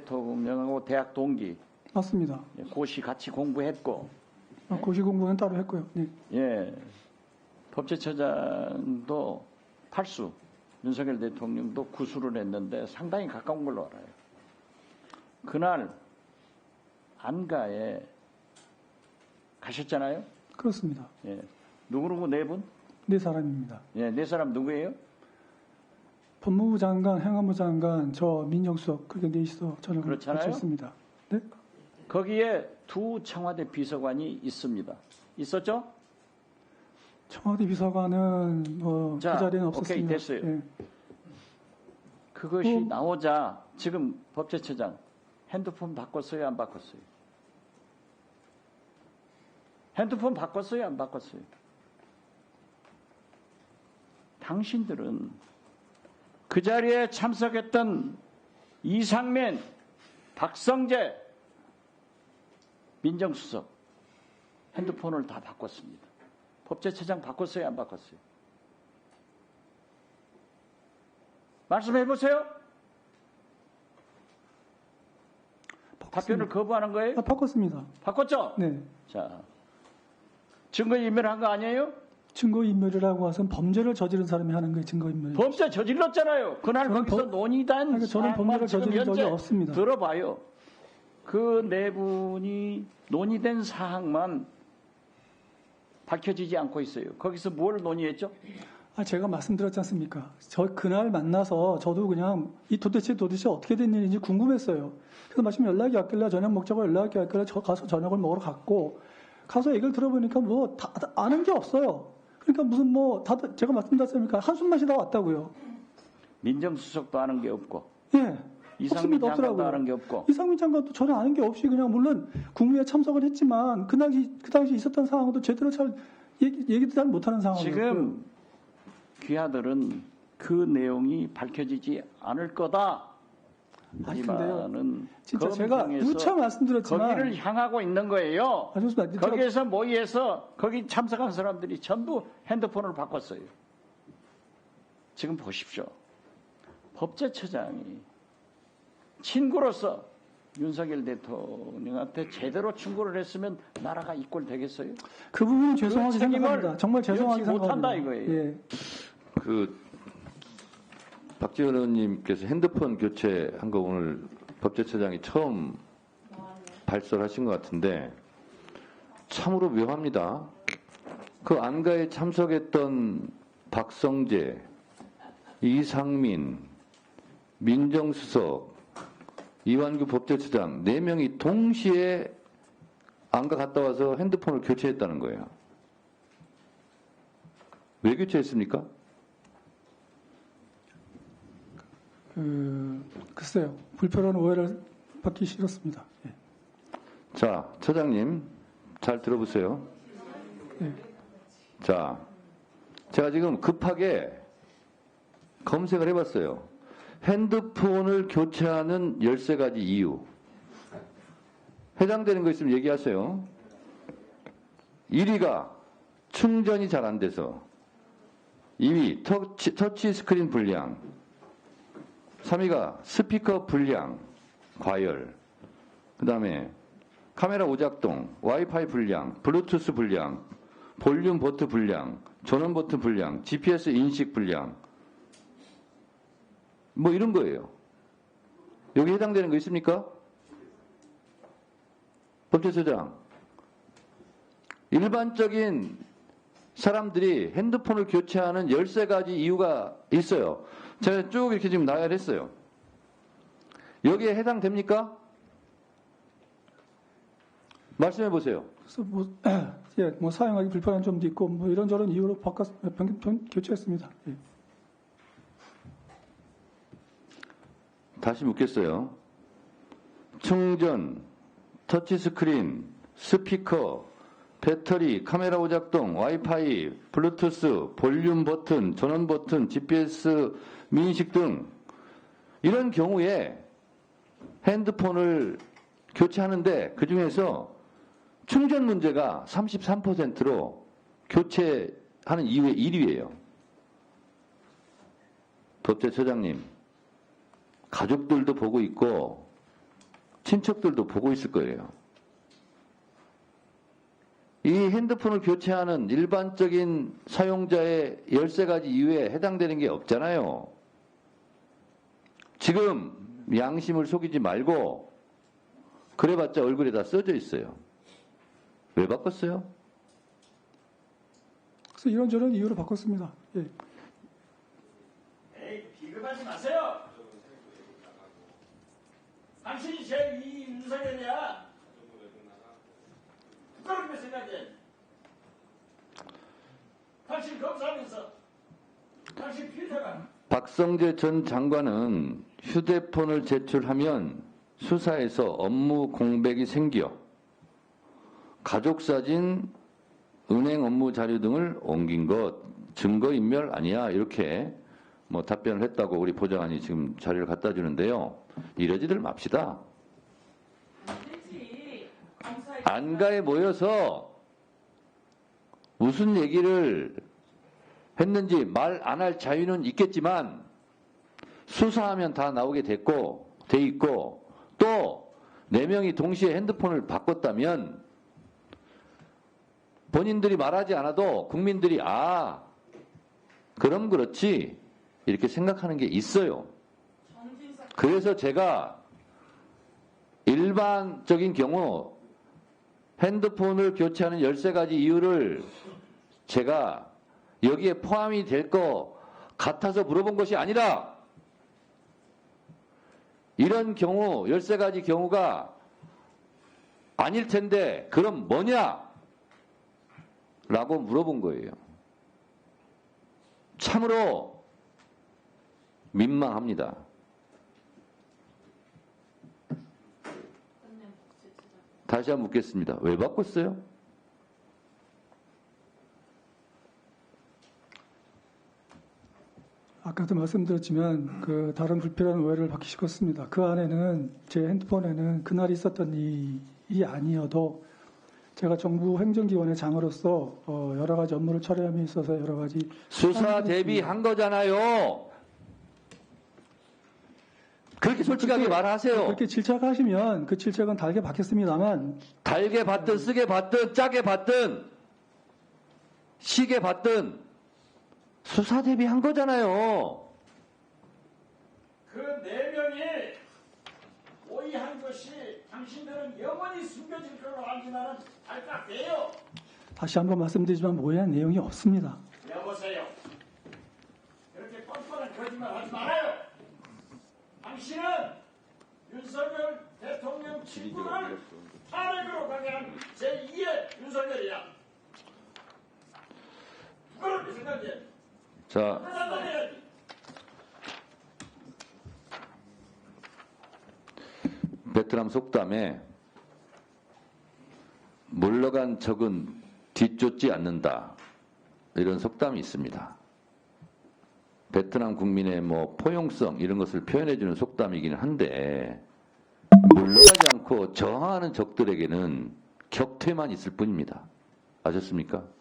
대통령하고 대학 동기 맞습니다. 예, 고시 같이 공부했고 아, 고시 공부는 따로 했고요. 네. 예 법제처장도 탈수 윤석열 대통령도 구수를 했는데 상당히 가까운 걸로 알아요. 그날 안가에 가셨잖아요. 그렇습니다. 예. 누구누구 네 분? 네 사람입니다. 예, 네 사람 누구예요? 법무부 장관, 행안부 장관, 저 민정수석 그렇게 넷이서 저녁을 그렇잖아요. 같이 했습니다. 네? 거기에 두 청와대 비서관이 있습니다. 있었죠? 청와대 비서관은 뭐그 자, 자리에는 오케이, 없었습니다. 됐어요. 예. 그것이 음. 나오자 지금 법제처장 핸드폰 바꿨어요, 안 바꿨어요? 핸드폰 바꿨어요, 안 바꿨어요? 당신들은 그 자리에 참석했던 이상민, 박성재 민정수석 핸드폰을 다 바꿨습니다. 법제처장 바꿨어요, 안 바꿨어요? 말씀해 보세요. 답변을 거부하는 거예요? 아, 바꿨습니다. 바꿨죠? 네. 자, 증거 인멸한 거 아니에요? 증거인멸이라고 해서 범죄를 저지른 사람이 하는 게 증거인멸. 범죄 저질렀잖아요. 그날 거기서 범- 논의된 아니, 저는 범죄를 저지른 적이 없습니다. 들어봐요. 그 네 분이 논의된 사항만 밝혀지지 않고 있어요. 거기서 뭘 논의했죠? 아, 제가 말씀드렸지 않습니까? 저 그날 만나서 저도 그냥 이 도대체 도대체 어떻게 된 일인지 궁금했어요. 그래서 마침 연락이 왔길래 저녁 먹자고 연락이 왔길래 저 가서 저녁을 먹으러 갔고 가서 얘기를 들어보니까 뭐 다, 다 아는 게 없어요. 그러니까 무슨 뭐 다들 제가 말씀드렸습니까? 한숨만 쉬다 왔다고요. 민정수석도 아는 게 없고 예. 이상민 없더라고요. 아는 게 없고 이상민 장관도 전혀 아는 게 없이 그냥 물론 국무회에 참석을 했지만 그 당시 그 당시 있었던 상황도 제대로 잘 얘기, 얘기도 잘 못하는 상황이었고요. 지금 귀하들은 그 내용이 밝혀지지 않을 거다. 아니, 근데요. 하지만은 진짜 제가 누차 말씀드렸지만 거기를 향하고 있는 거예요. 아, 좋습니다. 거기에서 모의해서 거기 참석한 사람들이 전부 핸드폰을 바꿨어요. 지금 보십시오. 법제처장이 친구로서 윤석열 대통령한테 제대로 충고를 했으면 나라가 이꼴 되겠어요? 그 부분은 죄송하게 책임을 생각합니다. 정말 죄송하게 면치 못한다 생각합니다. 이거예요. 예. 그 박지원 의원님께서 핸드폰 교체한 거 오늘 법제처장이 처음 발설하신 것 같은데 참으로 묘합니다. 그 안가에 참석했던 박성재, 이상민, 민정수석, 이완규 법제처장 네 명이 동시에 안가 갔다 와서 핸드폰을 교체했다는 거예요. 왜 교체했습니까? 그 글쎄요. 불편한 오해를 받기 싫었습니다. 예. 자, 처장님, 잘 들어보세요. 네. 자, 제가 지금 급하게 검색을 해봤어요. 핸드폰을 교체하는 13가지 이유. 해당되는 거 있으면 얘기하세요. 1위가 충전이 잘 안 돼서. 2위, 터치, 터치 스크린 불량. 3위가 스피커 불량, 과열. 그 다음에 카메라 오작동, 와이파이 불량, 블루투스 불량, 볼륨 버튼 불량, 전원 버튼 불량, GPS 인식 불량. 뭐 이런 거예요. 여기 해당되는 거 있습니까? 법제처장. 일반적인 사람들이 핸드폰을 교체하는 13가지 이유가 있어요. 제가 쭉 이렇게 지금 나열했어요. 여기에 해당됩니까? 말씀해 보세요. 그래서 뭐, 예, 뭐 사용하기 불편한 점도 있고 뭐 이런저런 이유로 바꿨 변, 변, 교체했습니다. 예. 다시 묻겠어요. 충전, 터치스크린, 스피커, 배터리, 카메라 오작동, 와이파이, 블루투스, 볼륨 버튼, 전원 버튼, GPS 민식 등 이런 경우에 핸드폰을 교체하는데 그 중에서 충전 문제가 33%로 교체하는 이유의 1위예요. 법제처장님, 가족들도 보고 있고 친척들도 보고 있을 거예요. 이 핸드폰을 교체하는 일반적인 사용자의 13가지 이유에 해당되는 게 없잖아요. 지금 양심을 속이지 말고 그래봤자 얼굴에 다 써져 있어요. 왜 바꿨어요? 그래서 이런저런 이유로 바꿨습니다. 예. 에이, 비급하지 마세요. 당신이 제일 이 윤석열이야. 부끄럽게 생각해. 당신 검사하면서 당신 피해자가 박성재 전 장관은 휴대폰을 제출하면 수사에서 업무 공백이 생겨 가족 사진, 은행 업무 자료 등을 옮긴 것 증거 인멸 아니야 이렇게 뭐 답변을 했다고 우리 보좌관이 지금 자료를 갖다 주는데요. 이러지들 맙시다. 안가에 모여서 무슨 얘기를 했는지 말 안 할 자유는 있겠지만 수사하면 다 나오게 됐고 돼 있고 또 네 명이 동시에 핸드폰을 바꿨다면 본인들이 말하지 않아도 국민들이 아 그럼 그렇지 이렇게 생각하는 게 있어요. 그래서 제가 일반적인 경우 핸드폰을 교체하는 13가지 이유를 제가 여기에 포함이 될 것 같아서 물어본 것이 아니라 이런 경우 13가지 경우가 아닐 텐데 그럼 뭐냐? 라고 물어본 거예요. 참으로 민망합니다. 다시 한번 묻겠습니다. 왜 바꿨어요? 아까도 말씀드렸지만 그 다른 불필요한 오해를 받기 싫었습니다. 그 안에는 제 핸드폰에는 그날 있었던 일이 아니어도 제가 정부 행정기관의 장으로서 어, 여러 가지 업무를 처리함에 있어서 여러 가지 수사 대비한 거잖아요. 그렇게 솔직하게 말하세요. 그렇게 질책하시면 그 질책은 달게 받겠습니다만 달게 받든 쓰게 받든 짜게 받든 시게 받든 수사 대비한 거잖아요. 그 네 명이 오이한 것이 당신들은 영원히 숨겨질 걸로 알지만은 알까돼요. 다시 한번 말씀드리지만 모해한 내용이 없습니다. 여보세요. 그렇게 뻔뻔한 거짓말 하지 말아요. 당신은 윤석열 대통령 친구를 탄핵으로 가게 한 제2의 윤석열이야. 부끄럽게 생각해. 자. 베트남 속담에 물러간 적은 뒤쫓지 않는다. 이런 속담이 있습니다. 베트남 국민의 뭐 포용성 이런 것을 표현해주는 속담이기는 한데 물러가지 않고 저항하는 적들에게는 격퇴만 있을 뿐입니다. 아셨습니까?